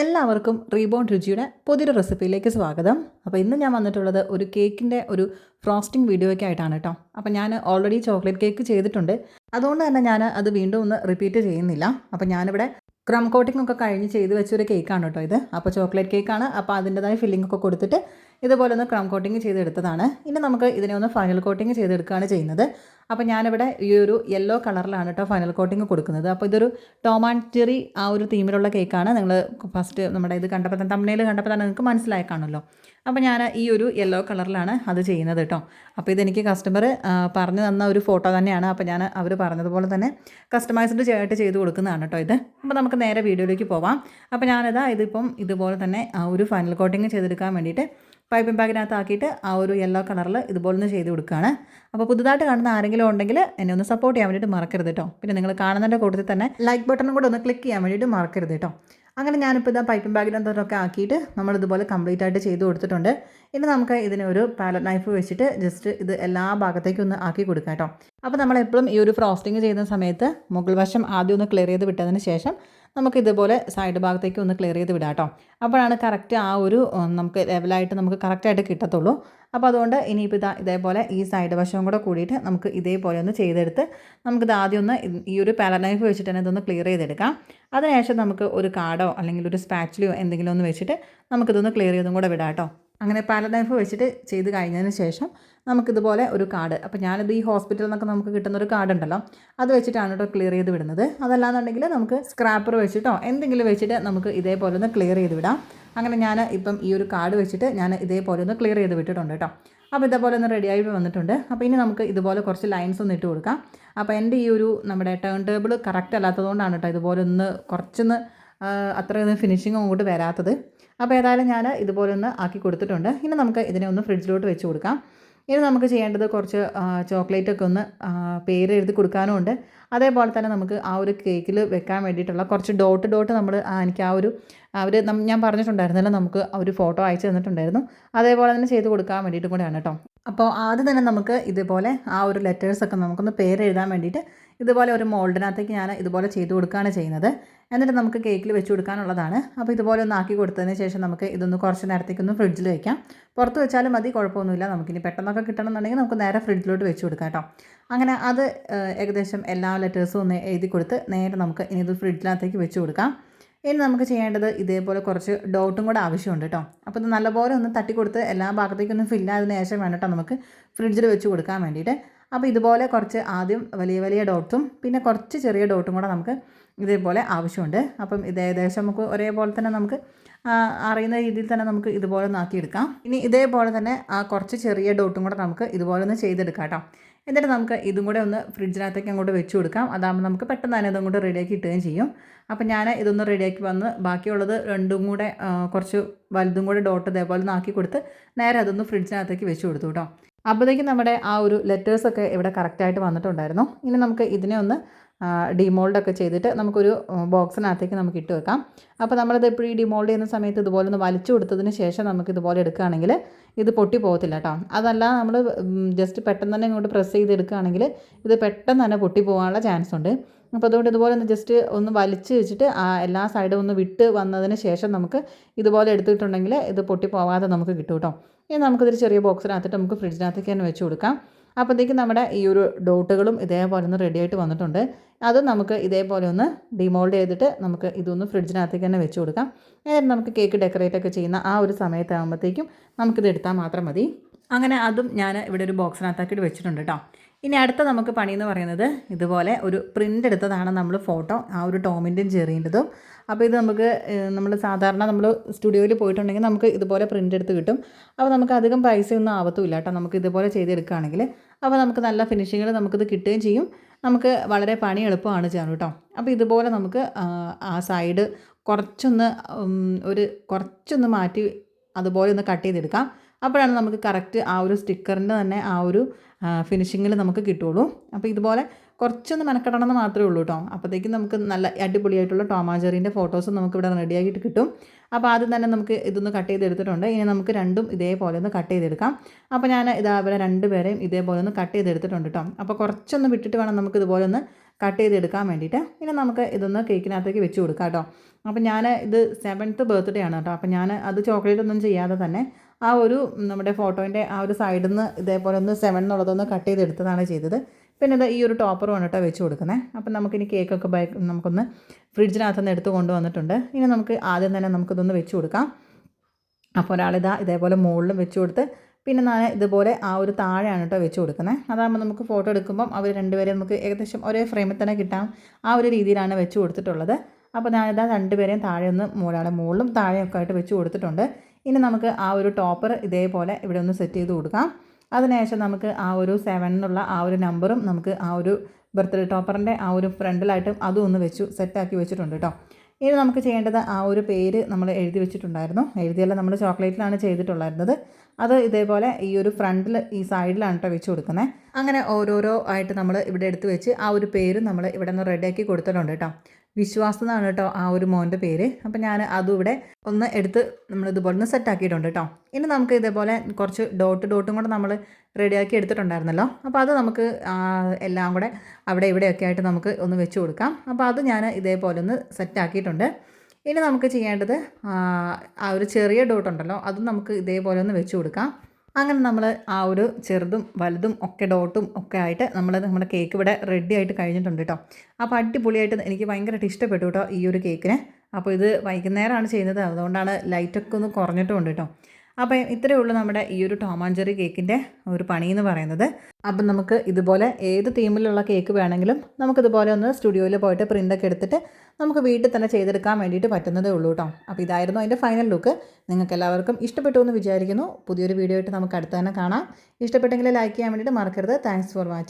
എല്ലാവർക്കും റീബോൺ രുചിയുടെ പുതിയൊരു റെസിപ്പിയിലേക്ക് സ്വാഗതം. അപ്പോൾ ഇന്ന് ഞാൻ വന്നിട്ടുള്ളത് ഒരു കേക്കിന്റെ ഒരു ഫ്രോസ്റ്റിംഗ് വീഡിയോയ്ക്ക് ആയിട്ടാണ് കേട്ടോ അപ്പോൾ ഞാൻ ഓൾറെഡി ചോക്ലേറ്റ് കേക്ക് ചെയ്തിട്ടുണ്ട്. അതുകൊണ്ട് തന്നെ ഞാൻ അത് വീണ്ടും ഒന്ന് റിപ്പീറ്റ് ചെയ്യുന്നില്ല. അപ്പോൾ ഞാനിവിടെ ക്രം കോട്ടിംഗ് ഒക്കെ കഴിഞ്ഞ് ചെയ്ത് വെച്ചൊരു കേക്കാണ് കേട്ടോ ഇത്. അപ്പോൾ ചോക്ലേറ്റ് കേക്കാണ് അപ്പോൾ അതിന്റെതായ ഫില്ലിംഗ് ഒക്കെ കൊടുത്തിട്ട് ഇതുപോലെ ഒന്ന് ക്രം കോട്ടിങ് ചെയ്തെടുത്തതാണ്. ഇനി നമുക്ക് ഇതിനെ ഒന്ന് ഫൈനൽ കോട്ടിങ് ചെയ്തെടുക്കുകയാണ് ചെയ്യുന്നത്. അപ്പോൾ ഞാനിവിടെ ഈ ഒരു യെല്ലോ കളറിലാണ് കേട്ടോ ഫൈനൽ കോട്ടിങ് കൊടുക്കുന്നത്. അപ്പോൾ ഇതൊരു ടോമാന്ററി ആ ഒരു തീമിലുള്ള കേക്കാണ് നിങ്ങൾ ഫസ്റ്റ് നമ്മുടെ ഇത് കണ്ടപ്പോൾ തന്നെ തമ്മനയിൽ കണ്ടപ്പോൾ തന്നെ നിങ്ങൾക്ക് മനസ്സിലായി കാണുമല്ലോ. അപ്പോൾ ഞാൻ ഈ ഒരു യെല്ലോ കളറിലാണ് അത് ചെയ്യുന്നത് കേട്ടോ അപ്പോൾ ഇതെനിക്ക് കസ്റ്റമർ പറഞ്ഞു തന്ന ഒരു ഫോട്ടോ തന്നെയാണ്. അപ്പോൾ ഞാൻ അവർ പറഞ്ഞതുപോലെ തന്നെ കസ്റ്റമൈസ്ഡ് ആയിട്ട് ചെയ്ത് കൊടുക്കുന്നതാണ് കേട്ടോ ഇത്. അപ്പോൾ നമുക്ക് നേരെ വീഡിയോയിലേക്ക് പോവാം. അപ്പോൾ ഞാനിതാ ഇതിപ്പം ഇതുപോലെ തന്നെ ആ ഒരു ഫൈനൽ കോട്ടിങ് ചെയ്തെടുക്കാൻ വേണ്ടിയിട്ട് പൈപ്പിംഗ് ബാഗിനകത്താക്കിയിട്ട് ആ ഒരു യെല്ലോ കളറിൽ ഇതുപോലെ ഒന്ന് ചെയ്ത് കൊടുക്കുകയാണ് അപ്പോൾ പുതുതായിട്ട് കാണുന്ന ആരെങ്കിലും ഉണ്ടെങ്കിൽ എന്നെ ഒന്ന് സപ്പോർട്ട് ചെയ്യാൻ വേണ്ടിയിട്ട് മറക്കരുത് കേട്ടോ പിന്നെ നിങ്ങൾ കാണുന്നതിന്റെ കൂട്ടത്തിൽ തന്നെ ലൈക്ക് ബട്ടണും കൂടെ ഒന്ന് ക്ലിക്ക് ചെയ്യാൻ വേണ്ടിയിട്ട് മറക്കരുത് കേട്ടോ അങ്ങനെ ഞാനിപ്പോൾ ഇതാ പൈപ്പിംഗ് ബാഗിനകത്തൊക്കെ ആക്കിയിട്ട് നമ്മൾ ഇതുപോലെ കംപ്ലീറ്റ് ആയിട്ട് ചെയ്ത് കൊടുത്തിട്ടുണ്ട്. ഇനി നമുക്ക് ഇതിന് ഒരു പാലറ്റ് നൈഫ് വെച്ചിട്ട് ജസ്റ്റ് ഇത് എല്ലാ ഭാഗത്തേക്കും ഒന്ന് ആക്കി കൊടുക്കാം കേട്ടോ അപ്പോൾ നമ്മൾ എപ്പോഴും ഈ ഒരു ഫ്രോസ്റ്റിംഗ് ചെയ്യുന്ന സമയത്ത് മുകൾ വശം ആദ്യം ഒന്ന് ക്ലിയർ ചെയ്ത് വിട്ടതിന് ശേഷം നമുക്ക് ഇതുപോലെ സൈഡ് ഭാഗത്തേക്ക് ഒന്ന് ക്ലിയർ ചെയ്ത് വിടാം കേട്ടോ അപ്പോഴാണ് കറക്റ്റ് ആ ഒരു നമുക്ക് ലെവലായിട്ട് നമുക്ക് കറക്റ്റായിട്ട് കിട്ടത്തുള്ളൂ. അപ്പോൾ അതുകൊണ്ട് ഇനിയിപ്പോൾ ഇതാ ഇതേപോലെ ഈ സൈഡ് വശവും കൂടെ കൂടിയിട്ട് നമുക്ക് ഇതേപോലെ ഒന്ന് ചെയ്തെടുത്ത് നമുക്കിത് ആദ്യം ഒന്ന് ഈ ഒരു പാലർ നൈഫ് വെച്ചിട്ട് തന്നെ ഇതൊന്ന് ക്ലിയർ ചെയ്തെടുക്കാം. അതിനുശേഷം നമുക്ക് ഒരു കാർഡോ അല്ലെങ്കിൽ ഒരു സ്പാച്ചിലോ എന്തെങ്കിലും ഒന്ന് വെച്ചിട്ട് നമുക്കിതൊന്ന് ക്ലിയർ ചെയ്തും കൂടെ വിടാം കേട്ടോ അങ്ങനെ പാരഡൈഫ് വെച്ചിട്ട് ചെയ്ത് കഴിഞ്ഞതിന് ശേഷം നമുക്കിതുപോലെ ഒരു കാർഡ്. അപ്പോൾ ഞാനിത് ഈ ഹോസ്പിറ്റലിൽ നിന്നൊക്കെ നമുക്ക് കിട്ടുന്ന ഒരു കാർഡ് ഉണ്ടല്ലോ അത് വെച്ചിട്ടാണ് കേട്ടോ ക്ലിയർ ചെയ്ത് വിടുന്നത്. അതല്ലാന്നുണ്ടെങ്കിൽ നമുക്ക് സ്ക്രാപ്പർ വെച്ചിട്ടോ എന്തെങ്കിലും വെച്ചിട്ട് നമുക്ക് ഇതേപോലെ ഒന്ന് ക്ലിയർ ചെയ്ത് വിടാം. അങ്ങനെ ഞാൻ ഇപ്പം ഈ ഒരു കാർഡ് വെച്ചിട്ട് ഞാൻ ഇതേപോലെ ഒന്ന് ക്ലിയർ ചെയ്ത് വിട്ടിട്ടുണ്ട് കേട്ടോ. അപ്പോൾ ഇതേപോലെ ഒന്ന് റെഡി ആയിട്ട് വന്നിട്ടുണ്ട്. അപ്പോൾ ഇനി നമുക്ക് ഇതുപോലെ കുറച്ച് ലൈൻസ് ഒന്ന് ഇട്ട് കൊടുക്കാം. അപ്പോൾ എന്റെ ഈ ഒരു നമ്മുടെ ടേൺ ടേബിൾ കറക്റ്റ് അല്ലാത്തതുകൊണ്ടാണ് കേട്ടോ ഇതുപോലെ ഒന്ന് കുറച്ചൊന്ന് അത്രയൊന്നും ഫിനിഷിങ് അങ്ങോട്ട് വരാത്തത്. അപ്പോൾ ഏതായാലും ഞാൻ ഇതുപോലെ ഒന്ന് ആക്കി കൊടുത്തിട്ടുണ്ട്. ഇനി നമുക്ക് ഇതിനെ ഒന്ന് ഫ്രിഡ്ജിലോട്ട് വെച്ച് കൊടുക്കാം. ഇനി നമുക്ക് ചെയ്യേണ്ടത് കുറച്ച് ചോക്ലേറ്റൊക്കെ ഒന്ന് പേര് എഴുതി കൊടുക്കാനും ഉണ്ട് അതേപോലെ തന്നെ നമുക്ക് ആ ഒരു കേക്കിൽ വെക്കാൻ വേണ്ടിയിട്ടുള്ള കുറച്ച് ഡോട്ട് ഡോട്ട് നമ്മൾ എനിക്ക് ആ ഒരു അവർ ഞാൻ പറഞ്ഞിട്ടുണ്ടായിരുന്നല്ലോ നമുക്ക് ഒരു ഫോട്ടോ അയച്ചു തന്നിട്ടുണ്ടായിരുന്നു. അതേപോലെ തന്നെ ചെയ്ത് കൊടുക്കാൻ വേണ്ടിയിട്ടും കൂടെയാണ് കേട്ടോ. അപ്പോൾ ആദ്യം തന്നെ നമുക്ക് ഇതുപോലെ ആ ഒരു ലെറ്റേഴ്സൊക്കെ നമുക്കൊന്ന് പേര് എഴുതാൻ വേണ്ടിയിട്ട് ഇതുപോലെ ഒരു മോൾഡിനകത്തേക്ക് ഞാൻ ഇതുപോലെ ചെയ്തു കൊടുക്കുകയാണ് ചെയ്യുന്നത്. എന്നിട്ട് നമുക്ക് കേക്കിൽ വെച്ച് കൊടുക്കാനുള്ളതാണ്. അപ്പോൾ ഇതുപോലെ ഒന്ന് ആക്കി കൊടുത്തതിന് ശേഷം നമുക്ക് ഇതൊന്ന് കുറച്ച് നേരത്തേക്ക് ഒന്ന് ഫ്രിഡ്ജിൽ വയ്ക്കാം പുറത്ത് വെച്ചാലും മതി കുഴപ്പമൊന്നുമില്ല. നമുക്കിനി പെട്ടെന്നൊക്കെ കിട്ടണമെന്നുണ്ടെങ്കിൽ നമുക്ക് നേരെ ഫ്രിഡ്ജിലോട്ട് വെച്ച് കൊടുക്കാം കേട്ടോ. അങ്ങനെ അത് ഏകദേശം എല്ലാ ലെറ്റേഴ്സും ഒന്ന് എഴുതി കൊടുത്ത് നേരെ നമുക്ക് ഇനി ഇത് ഫ്രിഡ്ജിനകത്തേക്ക് വെച്ച് കൊടുക്കാം. ഇനി നമുക്ക് ചെയ്യേണ്ടത് ഇതേപോലെ കുറച്ച് ഡോട്ടും കൂടെ ആവശ്യമുണ്ട് കേട്ടോ. അപ്പോൾ ഇത് നല്ലപോലെ ഒന്ന് തട്ടി കൊടുത്ത് എല്ലാ ഭാഗത്തേക്കൊന്ന് ഫില്ലായതിനു ശേഷം വേണം കേട്ടോ നമുക്ക് ഫ്രിഡ്ജിൽ വെച്ച് കൊടുക്കാൻ വേണ്ടിയിട്ട്. അപ്പോൾ ഇതുപോലെ കുറച്ച് ആദ്യം വലിയ വലിയ ഡോട്ടും പിന്നെ കുറച്ച് ചെറിയ ഡോട്ടും കൂടെ നമുക്ക് ഇതേപോലെ ആവശ്യമുണ്ട്. അപ്പം ഇത് ഏകദേശം നമുക്ക് ഒരേപോലെ തന്നെ നമുക്ക് അറിയുന്ന രീതിയിൽ തന്നെ നമുക്ക് ഇതുപോലെ ഒന്ന് ഇനി ഇതേപോലെ തന്നെ ആ കുറച്ച് ചെറിയ ഡോട്ടും കൂടെ നമുക്ക് ഇതുപോലെ ഒന്ന് ചെയ്തെടുക്കാം കേട്ടോ. എന്നിട്ട് നമുക്ക് ഇതും കൂടെ ഒന്ന് ഫ്രിഡ്ജിനകത്തേക്ക് അങ്ങോട്ട് വെച്ച് കൊടുക്കാം. അതാകുമ്പോൾ നമുക്ക് പെട്ടെന്ന് തന്നെ ഇതും കൂടെ റെഡിയാക്കി ഇട്ടുകയും ചെയ്യും. അപ്പോൾ ഞാൻ ഇതൊന്ന് റെഡിയാക്കി വന്ന് ബാക്കിയുള്ളത് രണ്ടും കൂടെ കുറച്ച് വലുതും കൂടെ ഡോട്ട് ഇതേപോലെ ഒന്ന് ആക്കി കൊടുത്ത് നേരെ അതൊന്ന് ഫ്രിഡ്ജിനകത്തേക്ക് വെച്ച് കൊടുത്തു കേട്ടോ. അപ്പോഴത്തേക്കും നമ്മുടെ ആ ഒരു ലെറ്റേഴ്സൊക്കെ ഇവിടെ കറക്റ്റായിട്ട് വന്നിട്ടുണ്ടായിരുന്നു. ഇനി നമുക്ക് ഇതിനെ ഒന്ന് ഡിമോൾഡൊക്കെ ചെയ്തിട്ട് നമുക്കൊരു ബോക്സിനകത്തേക്ക് നമുക്ക് ഇട്ട് വെക്കാം. അപ്പോൾ നമ്മളത് എപ്പോഴും ഈ ഡിമോൾഡ് ചെയ്യുന്ന സമയത്ത് ഇതുപോലെ ഒന്ന് വലിച്ചു കൊടുത്തതിന് ശേഷം നമുക്ക് ഇതുപോലെ എടുക്കുകയാണെങ്കിൽ ഇത് പൊട്ടി പോകത്തില്ല കേട്ടോ അതല്ല നമ്മൾ ജസ്റ്റ് പെട്ടെന്ന് തന്നെ ഇങ്ങോട്ട് പ്രസ് ചെയ്ത് എടുക്കുകയാണെങ്കിൽ ഇത് പെട്ടെന്ന് തന്നെ പൊട്ടി പോകാനുള്ള ചാൻസ് ഉണ്ട്. അപ്പോൾ അതുകൊണ്ട് ഇതുപോലെ ഒന്ന് ജസ്റ്റ് ഒന്ന് വലിച്ച് വെച്ചിട്ട് ആ എല്ലാ സൈഡും ഒന്ന് വിട്ട് വന്നതിന് ശേഷം നമുക്ക് ഇതുപോലെ എടുത്തിട്ടുണ്ടെങ്കിൽ ഇത് പൊട്ടി പോകാതെ നമുക്ക് കിട്ടും കേട്ടോ ഇനി നമുക്കിതൊരു ചെറിയ ബോക്സിനകത്തിട്ട് നമുക്ക് ഫ്രിഡ്ജിനകത്തേക്ക് തന്നെ വെച്ച് കൊടുക്കാം. അപ്പോഴത്തേക്കും നമ്മുടെ ഈ ഒരു ഡോട്ടുകളും ഇതേപോലെ ഒന്ന് റെഡി ആയിട്ട് വന്നിട്ടുണ്ട്. അത് നമുക്ക് ഇതേപോലെ ഒന്ന് ഡിമോൾഡ് ചെയ്തിട്ട് നമുക്ക് ഇതൊന്ന് ഫ്രിഡ്ജിനകത്തേക്ക് തന്നെ വെച്ച് കൊടുക്കാം. എന്നിട്ട് നമുക്ക് കേക്ക് ഡെക്കറേറ്റ് ഒക്കെ ചെയ്യുന്ന ആ ഒരു സമയത്താകുമ്പോഴത്തേക്കും നമുക്കിത് എടുത്താൽ മാത്രം മതി. അങ്ങനെ അതും ഞാൻ ഇവിടെ ഒരു ബോക്സിനകത്താക്കിയിട്ട് വെച്ചിട്ടുണ്ട് കേട്ടോ ഇനി അടുത്ത നമുക്ക് പണി എന്ന് പറയുന്നത് ഇതുപോലെ ഒരു പ്രിന്റ് എടുത്തതാണ് നമ്മൾ ഫോട്ടോ ആ ഒരു ടോമിന്റെയും ചെറിയതും അപ്പോൾ ഇത് നമുക്ക് നമ്മൾ സാധാരണ നമ്മൾ സ്റ്റുഡിയോയിൽ പോയിട്ടുണ്ടെങ്കിൽ നമുക്ക് ഇതുപോലെ പ്രിന്റ് എടുത്ത് കിട്ടും. അപ്പോൾ നമുക്ക് അധികം പൈസയൊന്നും ആവത്തുമില്ല കേട്ടോ. നമുക്ക് ഇതുപോലെ ചെയ്തെടുക്കുകയാണെങ്കിൽ അപ്പോൾ നമുക്ക് നല്ല ഫിനിഷിങ്ങിൽ നമുക്കിത് കിട്ടുകയും ചെയ്യും. നമുക്ക് വളരെ പണി എളുപ്പമാണ് ചെയ്യാൻ കേട്ടോ. അപ്പോൾ ഇതുപോലെ നമുക്ക് ആ സൈഡ് കുറച്ചൊന്ന് ഒരു കുറച്ചൊന്ന് മാറ്റി അതുപോലെ ഒന്ന് കട്ട് ചെയ്തെടുക്കാം. അപ്പോഴാണ് നമുക്ക് കറക്റ്റ് ആ ഒരു സ്റ്റിക്കറിന്റെ തന്നെ ആ ഒരു ഫിനിഷിങ്ങിൽ നമുക്ക് കിട്ടുള്ളൂ. അപ്പോൾ ഇതുപോലെ കുറച്ചൊന്ന് മെനക്കെടണം എന്ന് മാത്രമേ ഉള്ളൂ കേട്ടോ. അപ്പോഴത്തേക്കും നമുക്ക് നല്ല അടിപൊളിയായിട്ടുള്ള ടോമാജറിന്റെ ഫോട്ടോസ് നമുക്ക് ഇവിടെ റെഡിയാക്കിയിട്ട് കിട്ടും. അപ്പോൾ ആദ്യം തന്നെ നമുക്ക് ഇതൊന്ന് കട്ട് ചെയ്തെടുത്തിട്ടുണ്ട്. ഇനി നമുക്ക് രണ്ടും ഇതേപോലെ ഒന്ന് കട്ട് ചെയ്തെടുക്കാം. അപ്പോൾ ഞാൻ ഇതാ രണ്ട് പേരെയും ഇതേപോലെ ഒന്ന് കട്ട് ചെയ്തെടുത്തിട്ടുണ്ട് കേട്ടോ. അപ്പോൾ കുറച്ചൊന്ന് വിട്ടിട്ട് വേണം നമുക്ക് ഇതുപോലെ ഒന്ന് കട്ട് ചെയ്തെടുക്കാൻ വേണ്ടിയിട്ട്. ഇനി നമുക്ക് ഇതൊന്ന് കേക്കിനകത്തേക്ക് വെച്ച് കൊടുക്കാം കേട്ടോ. അപ്പോൾ ഞാൻ ഇത് സെവൻത്ത് ബർത്ത്ഡേ ആണ് കേട്ടോ. അപ്പോൾ ഞാൻ അത് ചോക്ലേറ്റ് ഒന്നും ചെയ്യാതെ തന്നെ ആ ഒരു നമ്മുടെ ഫോട്ടോന്റെ ആ ഒരു സൈഡിൽ നിന്ന് ഇതേപോലെ ഒന്ന് സെവൻ എന്നുള്ളതൊന്ന് കട്ട് ചെയ്തെടുത്തതാണ് ചെയ്തത്. പിന്നെ ഈ ഒരു ടോപ്പർ കേട്ടോ വെച്ച് കൊടുക്കുന്നത് അപ്പം നമുക്കിനി കേക്കൊക്കെ ബൈ നമുക്കൊന്ന് ഫ്രിഡ്ജിനകത്ത് നിന്ന് എടുത്ത് കൊണ്ടുവന്നിട്ടുണ്ട്. ഇനി നമുക്ക് ആദ്യം തന്നെ നമുക്കിതൊന്ന് വെച്ച് കൊടുക്കാം. അപ്പോൾ ഒരാളിതാ ഇതേപോലെ മുകളിലും വെച്ച് കൊടുത്ത് പിന്നെ ഞാൻ ഇതുപോലെ ആ ഒരു താഴെയാണ് കേട്ടോ വെച്ച് കൊടുക്കുന്നത് അതാകുമ്പോൾ നമുക്ക് ഫോട്ടോ എടുക്കുമ്പം അവർ രണ്ടുപേരെ നമുക്ക് ഏകദേശം ഒരേ ഫ്രെയിമിൽ തന്നെ കിട്ടാം. ആ ഒരു രീതിയിലാണ് വെച്ച് കൊടുത്തിട്ടുള്ളത്. അപ്പോൾ ഞാനിതാ രണ്ടുപേരെയും താഴെ ഒന്ന് ഒരാളെ മുകളിലും താഴെയൊക്കെ ആയിട്ട് വെച്ച് കൊടുത്തിട്ടുണ്ട്. ഇനി നമുക്ക് ആ ഒരു ടോപ്പർ ഇതേപോലെ ഇവിടെ ഒന്ന് സെറ്റ് ചെയ്ത് കൊടുക്കാം. അതിനുശേഷം നമുക്ക് ആ ഒരു സെവൻ എന്നുള്ള ആ ഒരു നമ്പറും നമുക്ക് ആ ഒരു ബർത്ത്ഡേ ടോപ്പറിന്റെ ആ ഒരു ഫ്രണ്ടിലായിട്ടും അതും ഒന്ന് വെച്ചു സെറ്റാക്കി വെച്ചിട്ടുണ്ട് കേട്ടോ ഇനി നമുക്ക് ചെയ്യേണ്ടത് ആ ഒരു പേര് നമ്മൾ എഴുതി വെച്ചിട്ടുണ്ടായിരുന്നു. എഴുതിയല്ല നമ്മൾ ചോക്ലേറ്റിലാണ് ചെയ്തിട്ടുണ്ടായിരുന്നത്. അത് ഇതേപോലെ ഈ ഒരു ഫ്രണ്ടിൽ ഈ സൈഡിലാണ് കേട്ടോ വെച്ച് കൊടുക്കുന്നത് അങ്ങനെ ഓരോരോ ആയിട്ട് നമ്മൾ ഇവിടെ എടുത്ത് വെച്ച് ആ ഒരു പേര് നമ്മൾ ഇവിടെ നിന്ന് റെഡിയാക്കി കൊടുത്തിട്ടുണ്ട് കേട്ടോ വിശ്വാസം എന്നാണ് കേട്ടോ ആ ഒരു മോന്റെ പേര്. അപ്പം ഞാൻ അതും ഇവിടെ ഒന്ന് എടുത്ത് നമ്മൾ ഇതുപോലെ ഒന്ന് സെറ്റ് ആക്കിയിട്ടുണ്ട് കേട്ടോ. ഇനി നമുക്ക് ഇതേപോലെ കുറച്ച് ഡോട്ട് ഡോട്ടും കൂടെ നമ്മൾ റെഡിയാക്കി എടുത്തിട്ടുണ്ടായിരുന്നല്ലോ. അപ്പോൾ അത് നമുക്ക് എല്ലാം കൂടെ അവിടെ ഇവിടെയൊക്കെ ആയിട്ട് നമുക്ക് ഒന്ന് വെച്ച് കൊടുക്കാം. അപ്പോൾ അത് ഞാൻ ഇതേപോലെ ഒന്ന് സെറ്റ് ആക്കിയിട്ടുണ്ട്. ഇനി നമുക്ക് ചെയ്യേണ്ടത് ആ ഒരു ചെറിയ ഡോട്ട് ഉണ്ടല്ലോ അതും നമുക്ക് ഇതേപോലെ ഒന്ന് വെച്ച് കൊടുക്കാം. അങ്ങനെ നമ്മൾ ആ ഒരു ചെറുതും വലുതും ഒക്കെ ഡോട്ടും ഒക്കെ ആയിട്ട് നമ്മൾ നമ്മുടെ കേക്ക് ഇവിടെ റെഡി ആയിട്ട് കഴിഞ്ഞിട്ടുണ്ട് കേട്ടോ അപ്പോൾ അടിപൊളിയായിട്ട് എനിക്ക് ഭയങ്കരമായിട്ട് ഇഷ്ടപ്പെട്ടു കേട്ടോ ഈ ഒരു കേക്കിന് അപ്പോൾ ഇത് വൈകുന്നേരമാണ് ചെയ്യുന്നത്. അതുകൊണ്ടാണ് ലൈറ്റൊക്കെ ഒന്ന് കുറഞ്ഞിട്ടുമുണ്ട് കേട്ടോ അപ്പോൾ ഇത്രയേ ഉള്ളൂ നമ്മുടെ ഈ ഒരു ടോമാഞ്ചറി കേക്കിന്റെ ഒരു പണി എന്ന് പറയുന്നത്. അപ്പം നമുക്ക് ഇതുപോലെ ഏത് തീമിലുള്ള കേക്ക് വേണമെങ്കിലും നമുക്കിതുപോലെ ഒന്ന് സ്റ്റുഡിയോയിൽ പോയിട്ട് പ്രിന്റൊക്കെ എടുത്തിട്ട് നമുക്ക് വീട്ടിൽ തന്നെ ചെയ്തെടുക്കാൻ വേണ്ടിയിട്ട് പറ്റുന്നതേ ഉള്ളൂ കേട്ടോ അപ്പോൾ ഇതായിരുന്നു അതിന്റെ ഫൈനൽ ലുക്ക് നിങ്ങൾക്ക് എല്ലാവർക്കും ഇഷ്ടപ്പെട്ടു എന്ന് വിചാരിക്കുന്നു. പുതിയൊരു വീഡിയോ ആയിട്ട് നമുക്ക് അടുത്ത് തന്നെ കാണാം. ഇഷ്ടപ്പെട്ടെങ്കിൽ ലൈക്ക് ചെയ്യാൻ വേണ്ടിയിട്ട് മറക്കരുത്. Thanks for watching